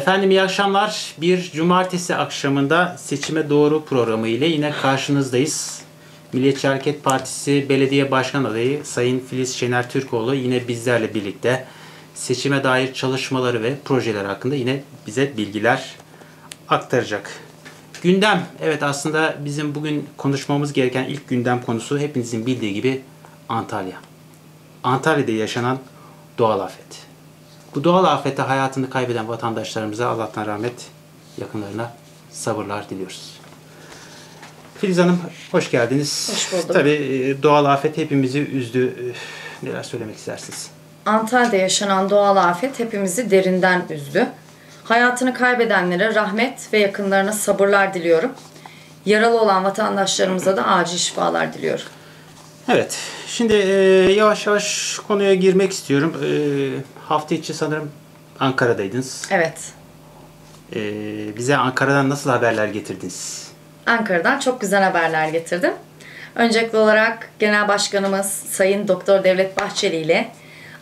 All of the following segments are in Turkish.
Efendim iyi akşamlar. Bir cumartesi akşamında seçime doğru programı ile yine karşınızdayız. Milliyetçi Hareket Partisi Belediye Başkan Adayı Sayın Filiz Şener Türkoğlu yine bizlerle birlikte seçime dair çalışmaları ve projeler hakkında yine bize bilgiler aktaracak. Gündem, evet aslında bizim bugün konuşmamız gereken ilk gündem konusu hepinizin bildiği gibi Antalya. Antalya'da yaşanan doğal afet. Bu doğal afette hayatını kaybeden vatandaşlarımıza Allah'tan rahmet, yakınlarına sabırlar diliyoruz. Filiz Hanım hoş geldiniz. Hoş bulduk. Tabii e, doğal afet hepimizi üzdü. Neler söylemek istersiniz? Antalya'da yaşanan doğal afet hepimizi derinden üzdü. Hayatını kaybedenlere rahmet ve yakınlarına sabırlar diliyorum. Yaralı olan vatandaşlarımıza da acil şifalar diliyorum. Evet, şimdi e, yavaş yavaş konuya girmek istiyorum. E, hafta içi sanırım Ankara'daydınız. Evet, E, bize Ankara'dan nasıl haberler getirdiniz? Ankara'dan çok güzel haberler getirdim. Öncelikli olarak Genel Başkanımız Sayın Doktor Devlet Bahçeli ile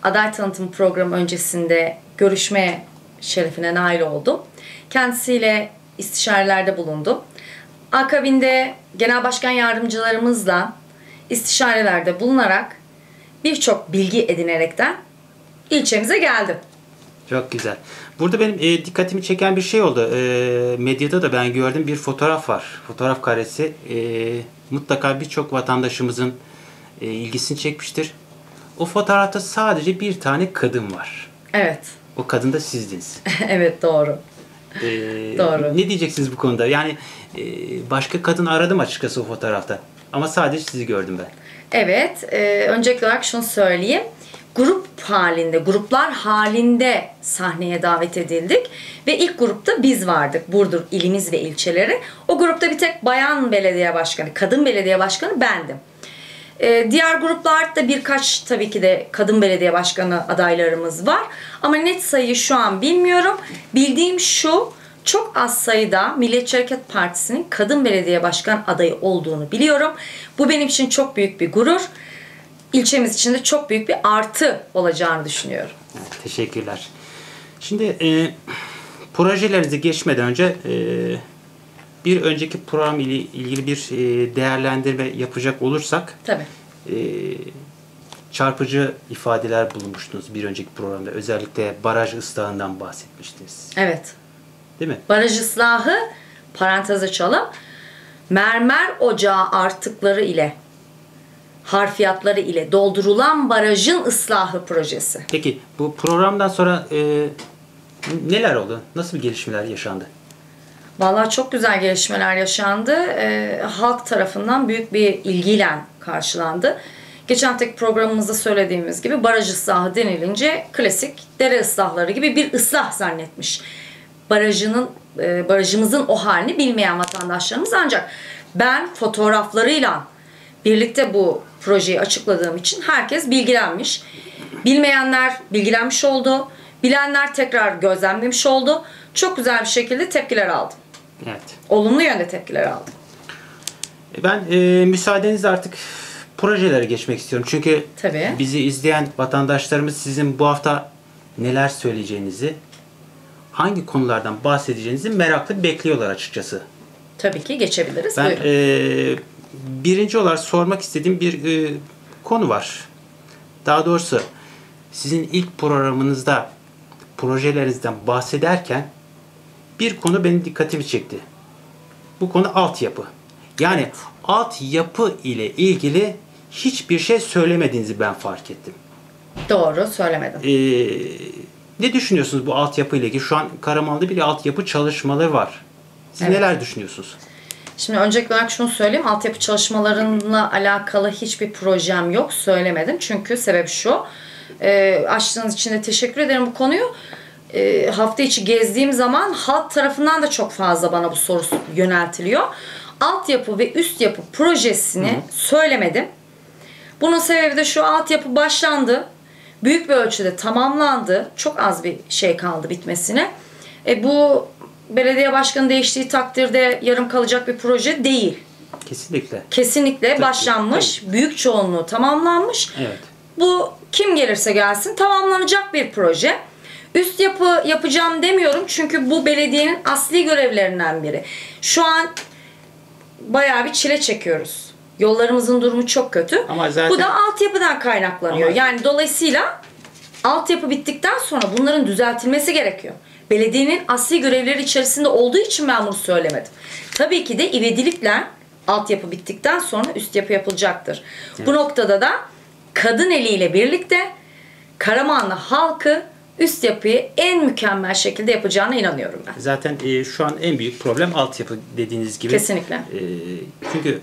aday tanıtım programı öncesinde görüşme şerefine nail oldum. Kendisiyle istişarelerde bulundum. Akabinde Genel Başkan Yardımcılarımızla istişarelerde bulunarak birçok bilgi edinerekten ilçemize geldim. Çok güzel. Burada benim e, dikkatimi çeken bir şey oldu. E, medyada da ben gördüm bir fotoğraf var. Fotoğraf karesi. E, mutlaka birçok vatandaşımızın e, ilgisini çekmiştir. O fotoğrafta sadece bir tane kadın var. Evet, O kadın da sizdiniz. evet doğru. E, Doğru. Ne diyeceksiniz bu konuda? Yani e, başka kadın aradım açıkçası o fotoğrafta. Ama sadece sizi gördüm ben. Evet, e, öncelikli olarak şunu söyleyeyim. Grup halinde, gruplar halinde sahneye davet edildik. Ve ilk grupta biz vardık. Burdur ilimiz ve ilçeleri. O grupta bir tek bayan belediye başkanı, kadın belediye başkanı bendim. E, diğer gruplarda birkaç tabii ki de kadın belediye başkanı adaylarımız var. Ama net sayıyı şu an bilmiyorum. Bildiğim şu, çok az sayıda Milliyetçi Hareket Partisi'nin kadın belediye başkan adayı olduğunu biliyorum. Bu benim için çok büyük bir gurur. İlçemiz için de çok büyük bir artı olacağını düşünüyorum. Evet, teşekkürler. Şimdi e, projelerinize geçmeden önce e, bir önceki program ile ilgili bir e, değerlendirme yapacak olursak Tabii. e, çarpıcı ifadeler bulunmuştunuz bir önceki programda. Özellikle baraj ıslahından bahsetmiştiniz. Evet. Değil mi? Baraj ıslahı parantez açalım. Mermer ocağı artıkları ile harfiyatları ile doldurulan barajın ıslahı projesi. Peki bu programdan sonra e, neler oldu? Nasıl bir gelişmeler yaşandı? Vallahi çok güzel gelişmeler yaşandı. Ee, halk tarafından büyük bir ilgiyle karşılandı. Geçen haftaki programımızda söylediğimiz gibi baraj ıslahı denilince klasik dere ıslahları gibi bir ıslah zannetmiş. Barajının e, barajımızın o halini bilmeyen vatandaşlarımız ancak ben fotoğraflarıyla birlikte bu projeyi açıkladığım için herkes bilgilenmiş. Bilmeyenler bilgilenmiş oldu. Bilenler tekrar gözlemlemiş oldu. Çok güzel bir şekilde tepkiler aldım. Evet. Olumlu yönde tepkiler aldım. E, Ben e, müsaadenizle artık projelere geçmek istiyorum. Çünkü Tabii. bizi izleyen vatandaşlarımız sizin bu hafta neler söyleyeceğinizi, hangi konulardan bahsedeceğinizi merakla bekliyorlar açıkçası. Tabii ki geçebiliriz. Ben Buyurun. e, birinci olarak sormak istediğim bir e, konu var. Daha doğrusu sizin ilk programınızda projelerinizden bahsederken bir konu benim dikkatimi çekti. Bu konu altyapı. Yani Evet. altyapı ile ilgili hiçbir şey söylemediğinizi ben fark ettim. Doğru söylemedim. Ee, ne düşünüyorsunuz bu altyapı ile ilgili? Şu an Karaman'da bir altyapı çalışmaları var. Siz Evet. neler düşünüyorsunuz? Şimdi öncelikli olarak şunu söyleyeyim. Altyapı çalışmalarıyla alakalı hiçbir projem yok. Söylemedim. Çünkü sebep şu. E, açtığınız için de teşekkür ederim bu konuyu. E, hafta içi gezdiğim zaman halk tarafından da çok fazla bana bu soru yöneltiliyor. Altyapı ve üst yapı projesini söylemedim. Bunun sebebi de şu altyapı başlandı. Büyük bir ölçüde tamamlandı. Çok az bir şey kaldı bitmesine. E, bu belediye başkanı değiştiği takdirde yarım kalacak bir proje değil. Kesinlikle. Kesinlikle başlanmış, büyük çoğunluğu tamamlanmış. Evet. Bu kim gelirse gelsin tamamlanacak bir proje. Üst yapı yapacağım demiyorum çünkü bu belediyenin asli görevlerinden biri. Şu an bayağı bir çile çekiyoruz. Yollarımızın durumu çok kötü. Ama zaten- Bu da altyapıdan kaynaklanıyor. Ama- Yani dolayısıyla altyapı bittikten sonra bunların düzeltilmesi gerekiyor. Belediyenin asli görevleri içerisinde olduğu için ben bunu söylemedim. Tabii ki de ivedilikle altyapı bittikten sonra üst yapı yapılacaktır. Bu noktada da kadın eliyle birlikte Karamanlı halkı üst yapıyı en mükemmel şekilde yapacağına inanıyorum ben. Zaten e, şu an en büyük problem altyapı dediğiniz gibi. Kesinlikle. E, çünkü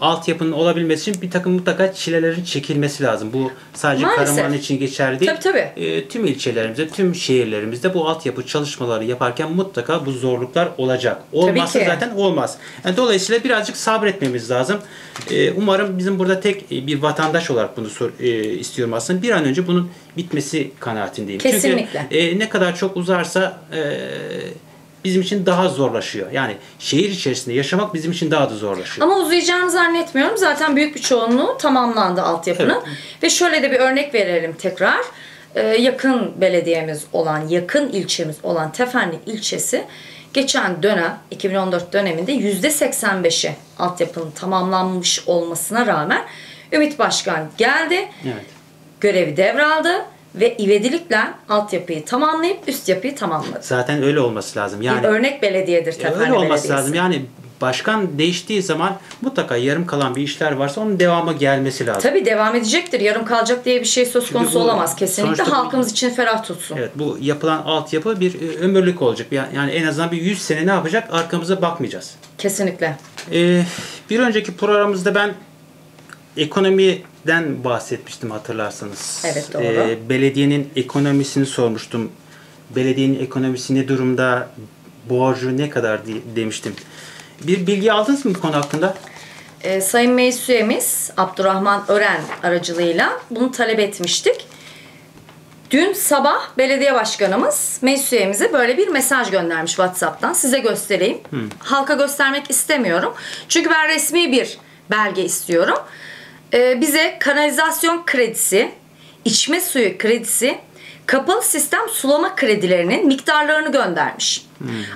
altyapının olabilmesi için bir takım mutlaka çilelerin çekilmesi lazım. Bu sadece Maalesef. Karaman için geçerli değil. Tabii, tabii. E, tüm ilçelerimizde, tüm şehirlerimizde bu altyapı çalışmaları yaparken mutlaka bu zorluklar olacak. Olmazsa zaten olmaz. Yani dolayısıyla birazcık sabretmemiz lazım. E, umarım bizim burada tek e, bir vatandaş olarak bunu sor, e, istiyorum aslında. Bir an önce bunun bitmesi kanaatindeyim. Kesinlikle. Çünkü e, ne kadar çok uzarsa e, bizim için daha zorlaşıyor. Yani şehir içerisinde yaşamak bizim için daha da zorlaşıyor. Ama uzayacağını zannetmiyorum. Zaten büyük bir çoğunluğu tamamlandı altyapının. Ve şöyle de bir örnek verelim tekrar. Ee, yakın belediyemiz olan, yakın ilçemiz olan Tefenli ilçesi geçen dönem 2014 döneminde %85'i altyapının tamamlanmış olmasına rağmen Ümit Başkan geldi. Evet. Görevi devraldı ve ivedilikle altyapıyı tamamlayıp üst yapıyı tamamladı. Zaten öyle olması lazım. Yani bir örnek belediyedir e, Tefenli öyle olması Belediyesi. lazım. Yani başkan değiştiği zaman mutlaka yarım kalan bir işler varsa onun devamı gelmesi lazım. Tabii devam edecektir. Yarım kalacak diye bir şey söz konusu bu olamaz. Kesinlikle sonuçta bu- halkımız için ferah tutsun. Evet bu yapılan altyapı bir e, ömürlük olacak. Yani yani en azından bir 100 sene ne yapacak? Arkamıza bakmayacağız. Kesinlikle. Ee, bir önceki programımızda ben ekonomiden bahsetmiştim hatırlarsanız. Evet, doğru. Ee, belediyenin ekonomisini sormuştum. Belediyenin ekonomisi ne durumda? Borcu ne kadar diye- demiştim. Bir bilgi aldınız mı bu konu hakkında? Ee, Sayın Meclis Üyemiz Abdurrahman Ören aracılığıyla bunu talep etmiştik. Dün sabah belediye başkanımız meclis üyemize böyle bir mesaj göndermiş WhatsApp'tan. Size göstereyim. Halka göstermek istemiyorum. Çünkü ben resmi bir belge istiyorum. Ee, bize kanalizasyon kredisi, içme suyu kredisi, kapalı sistem sulama kredilerinin miktarlarını göndermiş.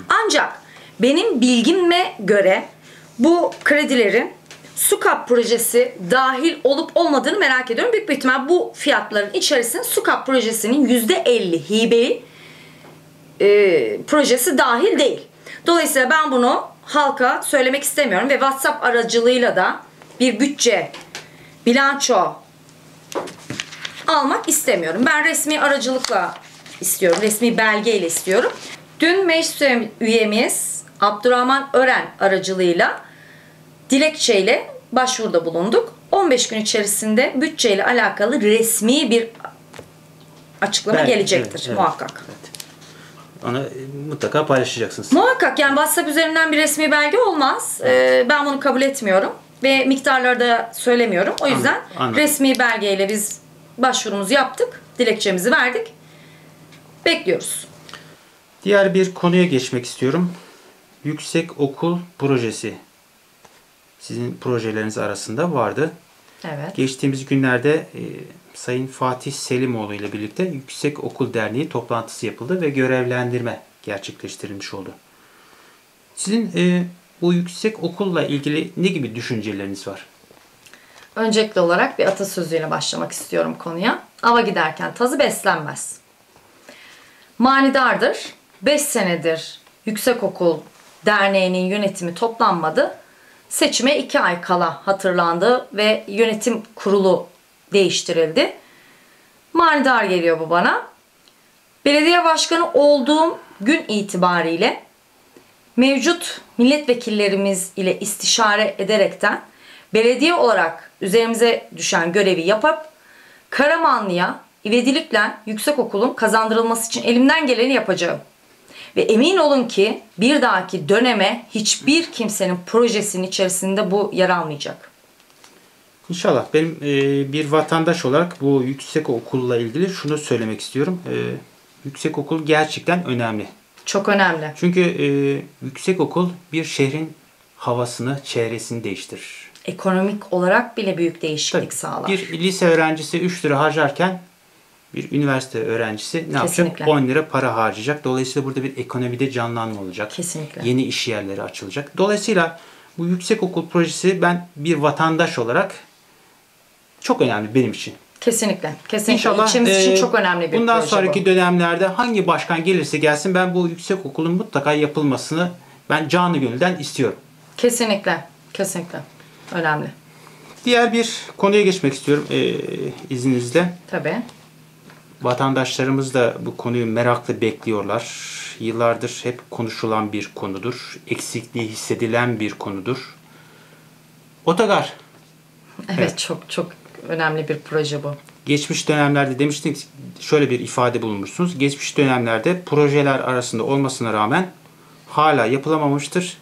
Ancak benim bilgime göre bu kredilerin SUKAP projesi dahil olup olmadığını merak ediyorum. Büyük bir ihtimal bu fiyatların içerisinde SUKAP projesinin %50 hibe e, projesi dahil değil. Dolayısıyla ben bunu halka söylemek istemiyorum ve WhatsApp aracılığıyla da bir bütçe, bilanço almak istemiyorum. Ben resmi aracılıkla istiyorum. Resmi belgeyle istiyorum. Dün meclis üyemiz Abdurrahman Ören aracılığıyla dilekçeyle başvuruda bulunduk. 15 gün içerisinde bütçeyle alakalı resmi bir açıklama Belki, gelecektir evet, evet. muhakkak. Evet. Onu e, mutlaka paylaşacaksınız. Muhakkak yani WhatsApp üzerinden bir resmi belge olmaz. Ee, ben bunu kabul etmiyorum ve miktarları da söylemiyorum. O yüzden anladım. resmi belgeyle biz başvurumuzu yaptık. Dilekçemizi verdik. Bekliyoruz. Diğer bir konuya geçmek istiyorum. Yüksek okul projesi. Sizin projeleriniz arasında vardı. Evet. Geçtiğimiz günlerde e, Sayın Fatih Selimoğlu ile birlikte Yüksek Okul Derneği toplantısı yapıldı ve görevlendirme gerçekleştirilmiş oldu. Sizin e, bu yüksek okulla ilgili ne gibi düşünceleriniz var? Öncelikli olarak bir atasözüyle başlamak istiyorum konuya. Ava giderken tazı beslenmez. Manidardır. 5 senedir Yüksekokul Derneği'nin yönetimi toplanmadı. Seçime 2 ay kala hatırlandı ve yönetim kurulu değiştirildi. Manidar geliyor bu bana. Belediye başkanı olduğum gün itibariyle mevcut milletvekillerimiz ile istişare ederekten belediye olarak üzerimize düşen görevi yapıp Karamanlı'ya ivedilikle yüksekokulun kazandırılması için elimden geleni yapacağım. Ve emin olun ki bir dahaki döneme hiçbir kimsenin projesinin içerisinde bu yer almayacak. İnşallah benim e, bir vatandaş olarak bu yüksek okulla ilgili şunu söylemek istiyorum. E, yüksek okul gerçekten önemli. Çok önemli. Çünkü e, yüksek okul bir şehrin havasını, çevresini değiştirir. Ekonomik olarak bile büyük değişiklik Tabii, sağlar. Bir lise öğrencisi 3 lira harcarken bir üniversite öğrencisi ne Kesinlikle. yapacak? 10 lira para harcayacak. Dolayısıyla burada bir ekonomide canlanma olacak. Kesinlikle. Yeni iş yerleri açılacak. Dolayısıyla bu yüksek okul projesi ben bir vatandaş olarak çok önemli benim için. Kesinlikle. Kesinlikle. İnşallah İlçemiz için e, çok önemli bir bundan proje sonraki bu. dönemlerde hangi başkan gelirse gelsin ben bu yüksek okulun mutlaka yapılmasını ben canı gönülden istiyorum. Kesinlikle. Kesinlikle. Önemli. Diğer bir konuya geçmek istiyorum e, izninizle. Tabii. Vatandaşlarımız da bu konuyu merakla bekliyorlar. Yıllardır hep konuşulan bir konudur. Eksikliği hissedilen bir konudur. Otogar. Evet, çok çok önemli bir proje bu. Geçmiş dönemlerde demiştiniz şöyle bir ifade bulunmuşsunuz. Geçmiş dönemlerde projeler arasında olmasına rağmen hala yapılamamıştır.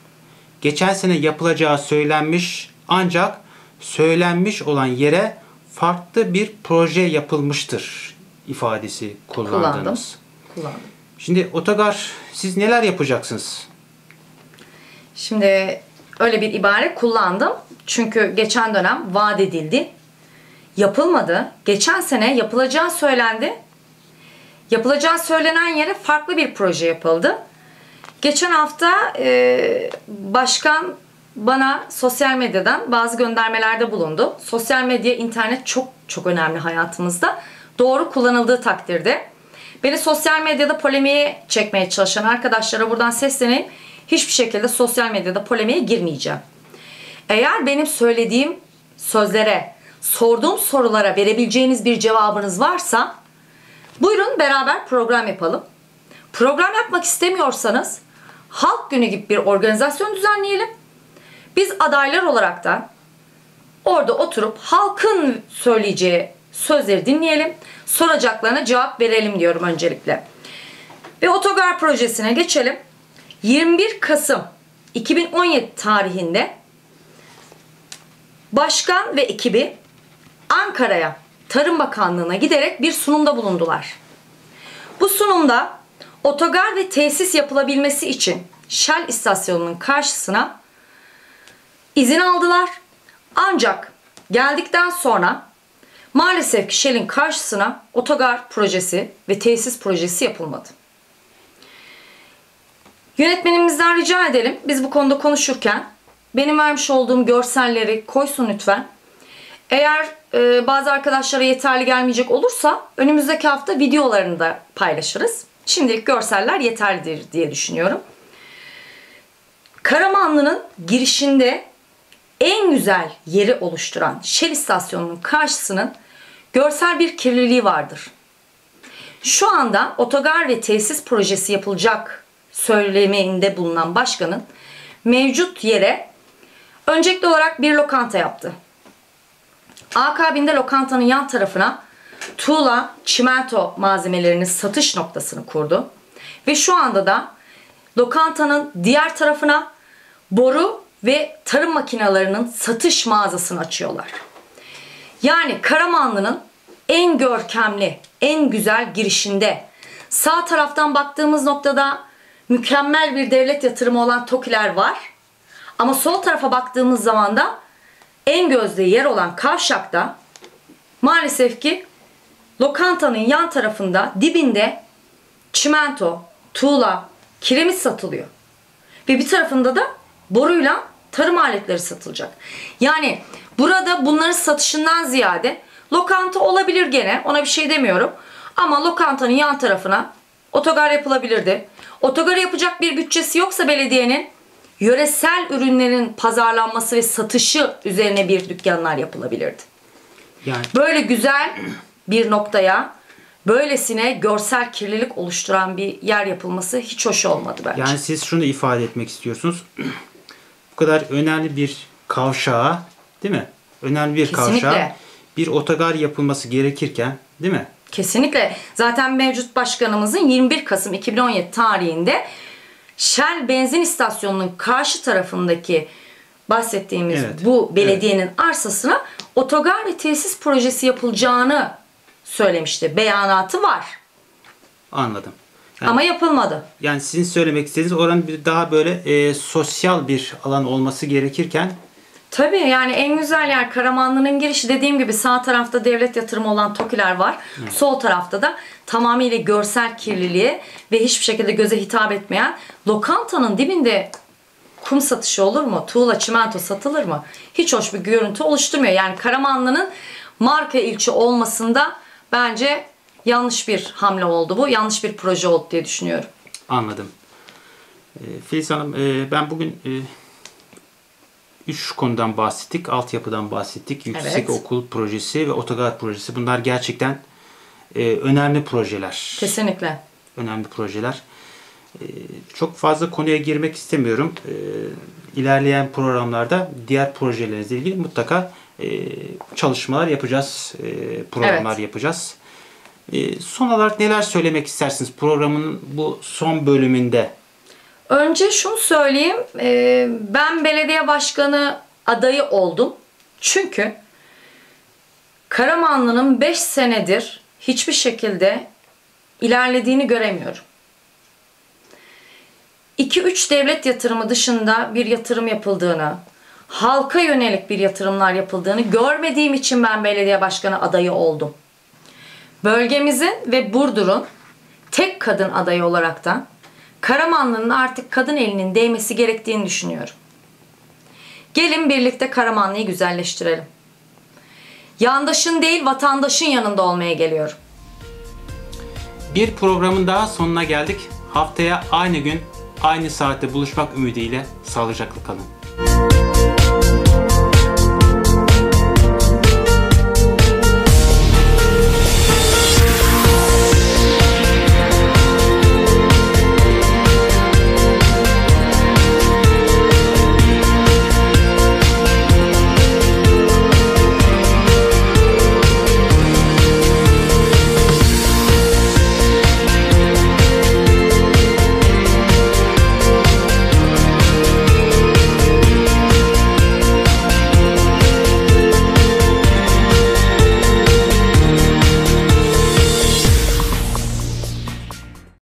Geçen sene yapılacağı söylenmiş ancak söylenmiş olan yere farklı bir proje yapılmıştır ifadesi kullandınız. Kullandım. Kullandım. Şimdi otogar siz neler yapacaksınız? Şimdi öyle bir ibare kullandım. Çünkü geçen dönem vaat edildi. Yapılmadı. Geçen sene yapılacağı söylendi. Yapılacağı söylenen yere farklı bir proje yapıldı. Geçen hafta e, başkan bana sosyal medyadan bazı göndermelerde bulundu. Sosyal medya, internet çok çok önemli hayatımızda. Doğru kullanıldığı takdirde. Beni sosyal medyada polemiğe çekmeye çalışan arkadaşlara buradan sesleneyim. Hiçbir şekilde sosyal medyada polemiğe girmeyeceğim. Eğer benim söylediğim sözlere, sorduğum sorulara verebileceğiniz bir cevabınız varsa buyurun beraber program yapalım. Program yapmak istemiyorsanız halk günü gibi bir organizasyon düzenleyelim. Biz adaylar olarak da orada oturup halkın söyleyeceği sözleri dinleyelim. Soracaklarına cevap verelim diyorum öncelikle. Ve otogar projesine geçelim. 21 Kasım 2017 tarihinde başkan ve ekibi Ankara'ya Tarım Bakanlığı'na giderek bir sunumda bulundular. Bu sunumda otogar ve tesis yapılabilmesi için Shell istasyonunun karşısına izin aldılar. Ancak geldikten sonra maalesef ki Shell'in karşısına otogar projesi ve tesis projesi yapılmadı. Yönetmenimizden rica edelim. Biz bu konuda konuşurken benim vermiş olduğum görselleri koysun lütfen. Eğer e, bazı arkadaşlara yeterli gelmeyecek olursa önümüzdeki hafta videolarını da paylaşırız. Şimdilik görseller yeterlidir diye düşünüyorum. Karamanlı'nın girişinde en güzel yeri oluşturan Shell istasyonunun karşısının görsel bir kirliliği vardır. Şu anda otogar ve tesis projesi yapılacak söyleminde bulunan başkanın mevcut yere öncelikli olarak bir lokanta yaptı. Akabinde lokantanın yan tarafına tuğla, çimento malzemelerinin satış noktasını kurdu. Ve şu anda da lokantanın diğer tarafına boru ve tarım makinelerinin satış mağazasını açıyorlar. Yani Karamanlı'nın en görkemli, en güzel girişinde sağ taraftan baktığımız noktada mükemmel bir devlet yatırımı olan TOKİ'ler var. Ama sol tarafa baktığımız zaman da en gözde yer olan kavşakta maalesef ki lokantanın yan tarafında dibinde çimento, tuğla, kiremit satılıyor. Ve bir tarafında da boruyla tarım aletleri satılacak. Yani burada bunların satışından ziyade lokanta olabilir gene ona bir şey demiyorum. Ama lokantanın yan tarafına otogar yapılabilirdi. Otogar yapacak bir bütçesi yoksa belediyenin yöresel ürünlerin pazarlanması ve satışı üzerine bir dükkanlar yapılabilirdi. Yani Böyle güzel bir noktaya böylesine görsel kirlilik oluşturan bir yer yapılması hiç hoş olmadı bence. Yani siz şunu ifade etmek istiyorsunuz. Bu kadar önemli bir kavşağa, değil mi? Önemli bir Kesinlikle. kavşağa bir otogar yapılması gerekirken, değil mi? Kesinlikle. Zaten mevcut başkanımızın 21 Kasım 2017 tarihinde Shell benzin istasyonunun karşı tarafındaki bahsettiğimiz Evet, bu belediyenin arsasına otogar ve tesis projesi yapılacağını söylemişti. Beyanatı var. Anladım. Yani, Ama yapılmadı. yani sizin söylemek istediğiniz oranın bir daha böyle e, sosyal bir alan olması gerekirken Tabii yani en güzel yer Karamanlı'nın girişi dediğim gibi sağ tarafta devlet yatırımı olan TOKİ'ler var. Sol tarafta da tamamıyla görsel kirliliğe ve hiçbir şekilde göze hitap etmeyen lokantanın dibinde kum satışı olur mu? Tuğla, çimento satılır mı? Hiç hoş bir görüntü oluşturmuyor. Yani Karamanlı'nın marka ilçe olmasında bence yanlış bir hamle oldu bu. Yanlış bir proje oldu diye düşünüyorum. Anladım. Ee, Filiz Hanım e, ben bugün e, üç konudan bahsettik. Altyapıdan bahsettik. Yüksek Evet. okul projesi ve otogar projesi. Bunlar gerçekten e, önemli projeler. Kesinlikle. Önemli projeler. E, çok fazla konuya girmek istemiyorum. E, ilerleyen programlarda diğer projelerinizle ilgili mutlaka e, çalışmalar yapacağız. E, programlar Evet. yapacağız. E, son olarak neler söylemek istersiniz programın bu son bölümünde? Önce şunu söyleyeyim. e, Ben belediye başkanı adayı oldum. Çünkü Karamanlı'nın 5 senedir hiçbir şekilde ilerlediğini göremiyorum. 2-3 devlet yatırımı dışında bir yatırım yapıldığını, halka yönelik bir yatırımlar yapıldığını görmediğim için ben belediye başkanı adayı oldum. Bölgemizin ve Burdur'un tek kadın adayı olaraktan Karamanlı'nın artık kadın elinin değmesi gerektiğini düşünüyorum. Gelin birlikte Karamanlı'yı güzelleştirelim. Yandaşın değil vatandaşın yanında olmaya geliyorum. Bir programın daha sonuna geldik. Haftaya aynı gün aynı saatte buluşmak ümidiyle sağlıcakla kalın.